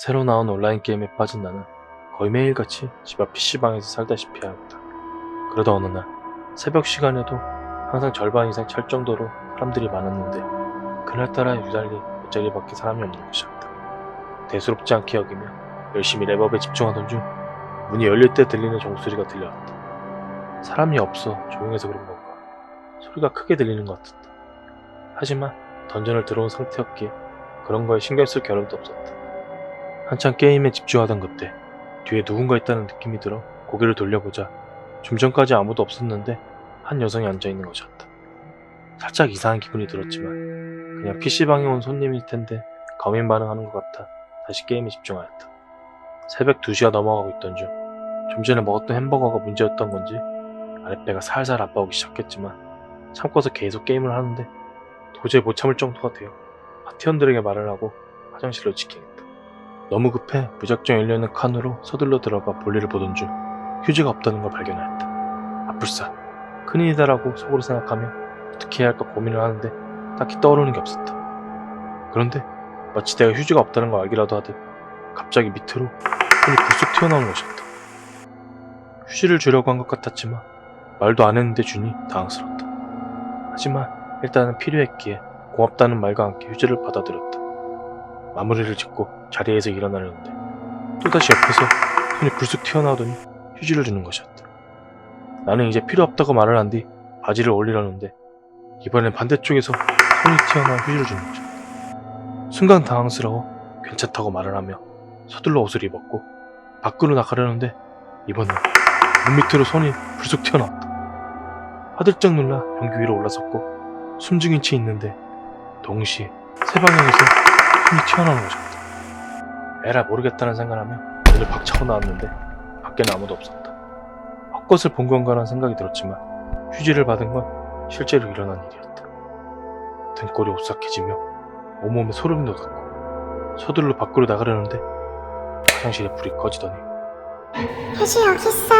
새로 나온 온라인 게임에 빠진 나는 거의 매일같이 집 앞 PC방에서 살다시피 하였다. 그러다 어느 날 새벽 시간에도 항상 절반 이상 찰 정도로 사람들이 많았는데 그날따라 유달리 옆자리 밖에 사람이 없는 것이었다. 대수롭지 않게 여기며 열심히 랩업에 집중하던 중 문이 열릴 때 들리는 종소리가 들려왔다. 사람이 없어 조용해서 그런 건가 소리가 크게 들리는 것 같았다. 하지만 던전을 들어온 상태였기에 그런 거에 신경 쓸 겨를도 없었다. 한창 게임에 집중하던 그때 뒤에 누군가 있다는 느낌이 들어 고개를 돌려보자 좀 전까지 아무도 없었는데 한 여성이 앉아있는 것이었다. 살짝 이상한 기분이 들었지만 그냥 PC방에 온 손님일 텐데 거민 반응하는 것 같아 다시 게임에 집중하였다. 새벽 2시가 넘어가고 있던 중 좀 전에 먹었던 햄버거가 문제였던 건지 아랫배가 살살 아파오기 시작했지만 참고서 계속 게임을 하는데 도저히 못 참을 정도가 되어 파티원들에게 말을 하고 화장실로 직행했다. 너무 급해 무작정 열려있는 칸으로 서둘러 들어가 볼일을 보던 중 휴지가 없다는 걸 발견하였다. 아뿔싸 큰일이다라고 속으로 생각하며 어떻게 해야 할까 고민을 하는데 딱히 떠오르는 게 없었다. 그런데 마치 내가 휴지가 없다는 걸 알기라도 하듯 갑자기 밑으로 손이 불쑥 튀어나오는 것이었다. 휴지를 주려고 한 것 같았지만 말도 안 했는데 주니 당황스럽다. 하지만 일단은 필요했기에 고맙다는 말과 함께 휴지를 받아들였다. 마무리를 짓고 자리에서 일어나려는데 또다시 옆에서 손이 불쑥 튀어나오더니 휴지를 주는 것이었다. 나는 이제 필요 없다고 말을 한 뒤 바지를 올리려는데 이번엔 반대쪽에서 손이 튀어나와 휴지를 주는 것이었다. 순간 당황스러워 괜찮다고 말을 하며 서둘러 옷을 입었고 밖으로 나가려는데 이번엔 문 밑으로 손이 불쑥 튀어나왔다. 화들짝 놀라 변기 위로 올라섰고 숨죽인 채 있는데 동시에 세 방향에서 손이 튀어나오는 것이었다. 에라 모르겠다는 생각하며 문을 박 차고 나왔는데 밖에는 아무도 없었다. 헛것을 본 건가라는 생각이 들었지만 휴지를 받은 건 실제로 일어난 일이었다. 등골이 오싹해지며 온몸에 소름이 돋았고 서둘러 밖으로 나가려는데 화장실에 불이 꺼지더니 휴지 여기 있어.